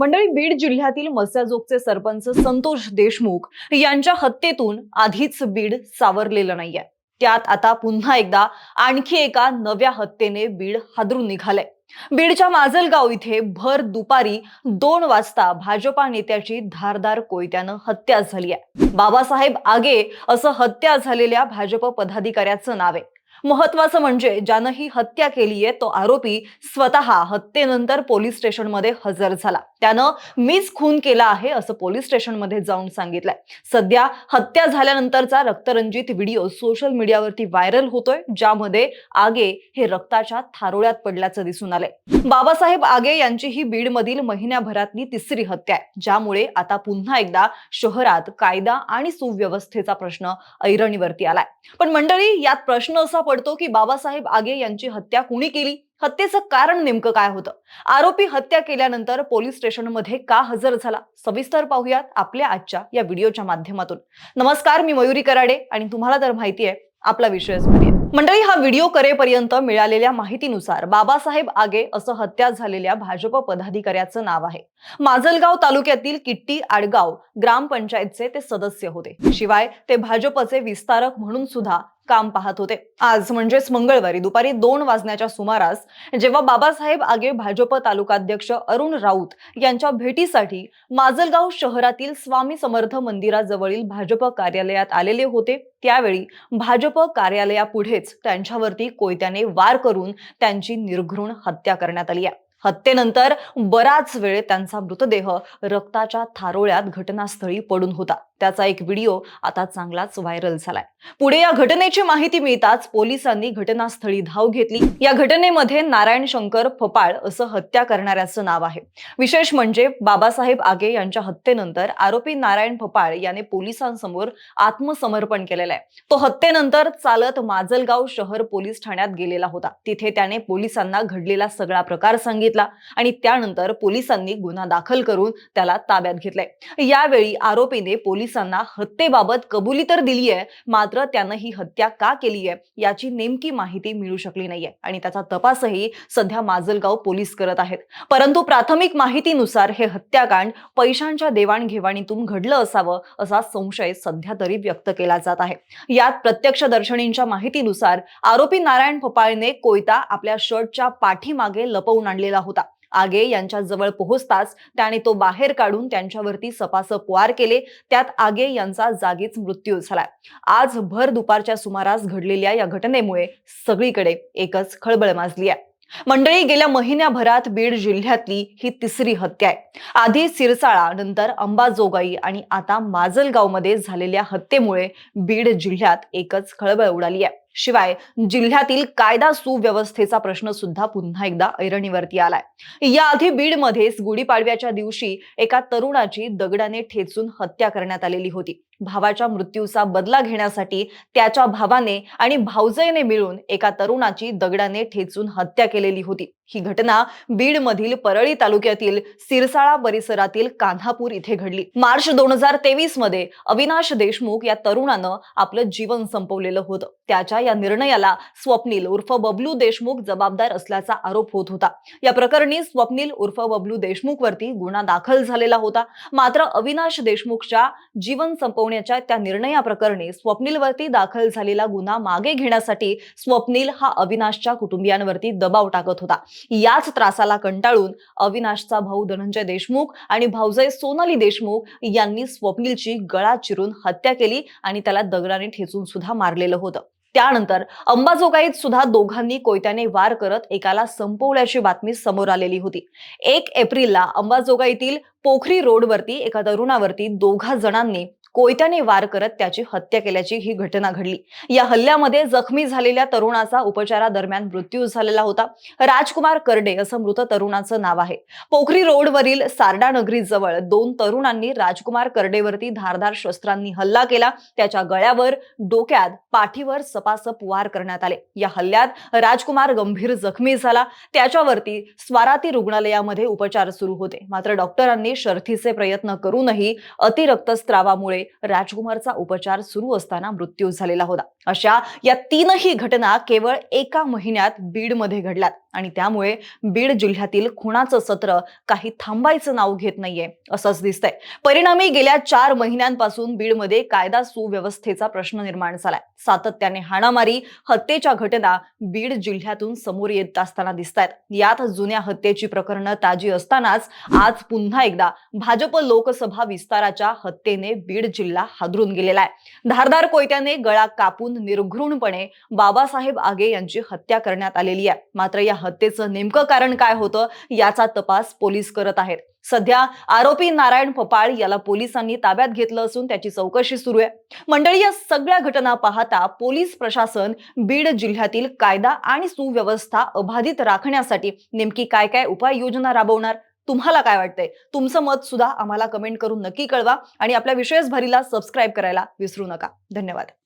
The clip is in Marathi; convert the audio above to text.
मंडळी बीड जिल्ह्यातील मस्याजोगचे सरपंच संतोष देशमुख यांच्या हत्येतून आधीच बीड सावरलेलं नाहीये. त्यात आता पुन्हा एकदा आणखी एका नव्या हत्येने बीड हादरून निघालंय. बीडच्या माजलगाव इथे भर दुपारी दोन वाजता भाजपा नेत्याची धारदार कोयत्यानं हत्या झाली आहे बाबासाहेब आगे असं हत्या झालेल्या भाजप पदाधिकाऱ्याचं नाव आहे. महत्वाचं म्हणजे ज्यानं ही हत्या केलीये तो आरोपी स्वतः हत्येनंतर पोलीस स्टेशनमध्ये हजर झाला. त्यानं मीच खून केला आहे असं पोलीस स्टेशनमध्ये जाऊन सांगितलंय. सध्या हत्या झाल्यानंतरचा रक्तरंजित व्हिडिओ सोशल मीडियावरती व्हायरल होतोय ज्यामध्ये आगे हे रक्ताच्या थारोळ्यात पडल्याचं दिसून आलंय. बाबासाहेब आगे यांची ही बीडमधील महिन्याभरातली तिसरी हत्या आहे ज्यामुळे आता पुन्हा एकदा शहरात कायदा आणि सुव्यवस्थेचा प्रश्न ऐरणीवरती आलाय. पण मंडळी यात प्रश्न असा पडतो की बाबासाहेब आगे यांची हत्या कुणी केली? हत्येचं कारण नेमकं काय होतं? आरोपी हत्या केल्यानंतर पोलीस स्टेशनमध्ये का हजर झाला? सविस्तर पाहूयात आपल्या आजच्या या व्हिडिओच्या माध्यमातून. नमस्कार मी मयुरी कराडे आणि तुम्हाला तर माहिती आहे आपला विषयच मंडळी हा व्हिडिओ करेपर्यंत मिळालेल्या माहितीनुसार बाबासाहेब आगे असं हत्या झालेल्या भाजप पदाधिकाऱ्याचं नाव आहे. माजलगाव तालुक्यातील किट्टी आडगाव ग्रामपंचायतचे ते सदस्य होते. शिवाय ते भाजपचे विस्तारक म्हणून सुद्धा काम पाहत होते. आज म्हणजेच मंगळवारी दुपारी दोन वाजण्याच्या सुमारास जेव्हा बाबासाहेब आगे भाजप तालुकाध्यक्ष अरुण राऊत यांच्या भेटीसाठी माजलगाव शहरातील स्वामी समर्थ मंदिराजवळील भाजप कार्यालयात आलेले होते त्यावेळी भाजप कार्यालयापुढेच त्यांच्यावरती कोयत्याने वार करून त्यांची निर्घृण हत्या करण्यात आली आहे. हत्येनंतर बराच वेळ त्यांचा मृतदेह रक्ताच्या थारोळ्यात घटनास्थळी पडून होता. त्याचा एक व्हिडिओ आता चांगलाच व्हायरल झालाय. पुढे या घटनेची माहिती मिळताच पोलिसांनी घटनास्थळी धाव घेतली. या घटनेमध्ये नारायण शंकर फपाळ असं हत्या करणाऱ्याचं नाव आहे. विशेष म्हणजे बाबासाहेब आगे यांच्या हत्येनंतर आरोपी नारायण फपाळ याने पोलिसांसमोर आत्मसमर्पण केलेलं आहे. तो हत्येनंतर चालत माजलगाव शहर पोलीस ठाण्यात गेलेला होता. तिथे त्याने पोलिसांना घडलेला सगळा प्रकार सांगितला आणि त्यानंतर पोलिसांनी गुन्हा दाखल करून त्याला ताब्यात घेतलाय. यावेळी आरोपीने पोलीस पोलिसांना हत्येबाबत कबुली तर दिली आहे मात्र त्यानं ही हत्या का केली आहे याची नेमकी माहिती मिळू शकली नाहीये आणि त्याचा तपासही सध्या माजलगाव पोलीस करत आहेत. परंतु प्राथमिक माहितीनुसार हे हत्याकांड पैशांच्या देवाणघेवाणीतून घडलं असावं असा संशय सध्या तरी व्यक्त केला जात आहे. यात प्रत्यक्षदर्शनींच्या माहितीनुसार आरोपी नारायण फपाळने कोयता आपल्या शर्टच्या पाठीमागे लपवून आणलेला होता. आगे यांच्या जवळ पोहोचताच त्याने तो बाहेर काढून त्यांच्यावरती सपासप वार केले. त्यात आगे यांचा जागीच मृत्यू झालाय आज भर दुपारच्या सुमारास घडलेल्या या घटनेमुळे सगळीकडे एकच खळबळ माजली आहे. मंडळी गेल्या महिन्याभरात बीड जिल्ह्यातली ही तिसरी हत्या आहे. आधी सिरसाळा नंतर अंबाजोगाई आणि आता माजलगावमध्ये झालेल्या हत्येमुळे बीड जिल्ह्यात एकच खळबळ उडाली आहे. शिवाय जिल्ह्यातील कायदा सुव्यवस्थेचा प्रश्न सुद्धा पुन्हा एकदा ऐरणीवरती आलाय. याआधी बीडमध्येच गुढीपाडव्याच्या दिवशी एका तरुणाची दगडाने ठेचून हत्या करण्यात आलेली होती. भावाच्या मृत्यूचा बदला घेण्यासाठी त्याच्या भावाने आणि भाऊजयने मिळून एका तरुणाची दगडाने ठेचून हत्या केलेली होती. ही घटना बीड मधील परळी तालुक्यातील सिरसाळा परिसरातील कान्हापूर इथे घडली. मार्च दोन हजार तेवीसमध्ये अविनाश देशमुख या तरुणानं आपलं जीवन संपवलेलं होतं. त्याच्या या निर्णयाला स्वप्नील उर्फ बबलू देशमुख जबाबदार असल्याचा आरोप होत होता. या प्रकरणी स्वप्नील उर्फ बबलू देशमुख वरती गुन्हा दाखल झालेला होता. मात्र अविनाश देशमुखच्या जीवन संपवण्याच्या त्या निर्णयाप्रकरणी स्वप्नीलवरती दाखल झालेला गुन्हा मागे घेण्यासाठी स्वप्नील हा अविनाशच्या कुटुंबियांवरती दबाव टाकत होता. याच त्रासाला कंटाळून अविनाशचा भाऊ धनंजय देशमुख आणि भाऊजय सोनाली देशमुख यांनी स्वप्नीलची गळा चिरून हत्या केली आणि त्याला दगडाने ठेचून सुद्धा मारलेलं होतं. त्यानंतर अंबाजोगाईत सुद्धा दोघांनी कोयत्याने वार करत एकाला संपवल्याची बातमी समोर आलेली होती. एक एप्रिलला अंबाजोगाईतील पोखरी रोडवरती एका तरुणावरती दोघा जणांनी कोयत्याने वार करत त्याची हत्या केल्याची ही घटना घडली. या हल्ल्यामध्ये जखमी झालेल्या तरुणाचा उपचारादरम्यान मृत्यू झालेला होता. राजकुमार करडे असं मृत तरुणाचं नाव आहे. पोखरी रोडवरील सारडा नगरी जवळ दोन तरुणांनी राजकुमार करडेवरती धारदार शस्त्रांनी हल्ला केला. त्याच्या गळ्यावर डोक्यात पाठीवर सपासप वार करण्यात आले. या हल्ल्यात राजकुमार गंभीर जखमी झाला. त्याच्यावरती स्वाराती रुग्णालयामध्ये उपचार सुरू होते. मात्र डॉक्टरांनी शर्थीचे प्रयत्न करूनही अतिरक्तस्त्रावामुळे त्यामुळे राजकुमारचा उपचार सुरू असताना मृत्यू झालेला होता. अशा या तीनही घटना केवळ एका महिन्यात बीडमध्ये घडल्यात. आणि त्यामुळे बीड जिल्ह्यातील खुणाचं सत्र काही थांबायचं नाव घेत नाहीये असंच दिसतंय. परिणामी गेल्या चार महिन्यांपासून बीडमध्ये कायदा सुव्यवस्थेचा प्रश्न निर्माण झालाय. सातत्याने हाणामारी हत्येच्या घटना बीड जिल्ह्यातून समोर येत असताना दिसत आहेत यात जुन्या हत्येची प्रकरणं ताजी असतानाच आज पुन्हा एकदा भाजप लोकसभा विस्ताराच्या हत्येने बीड जिल्हा हादरून गेलेला आहे. धारदार कोयत्याने गळा कापून निर्घृणपणे बाबासाहेब आगे यांची हत्या करण्यात आलेली आहे. मात्र या हत्येचं नेमकं कारण काय होतं याचा तपास पोलीस करत आहेत. सध्या आरोपी नारायण पपाळ याला पोलिसांनी ताब्यात घेतलं असून त्याची चौकशी सुरू आहे. मंडळी या सगळ्या घटना पाहता पोलीस प्रशासन बीड जिल्ह्यातील कायदा आणि सुव्यवस्था अबाधित राखण्यासाठी नेमकी काय काय उपाययोजना राबवणार? तुम्हाला काय वाटतंय? तुमचं मत सुद्धा आम्हाला कमेंट करून नक्की कळवा आणि आपल्या विशेष भरीला सबस्क्राईब करायला विसरू नका. धन्यवाद.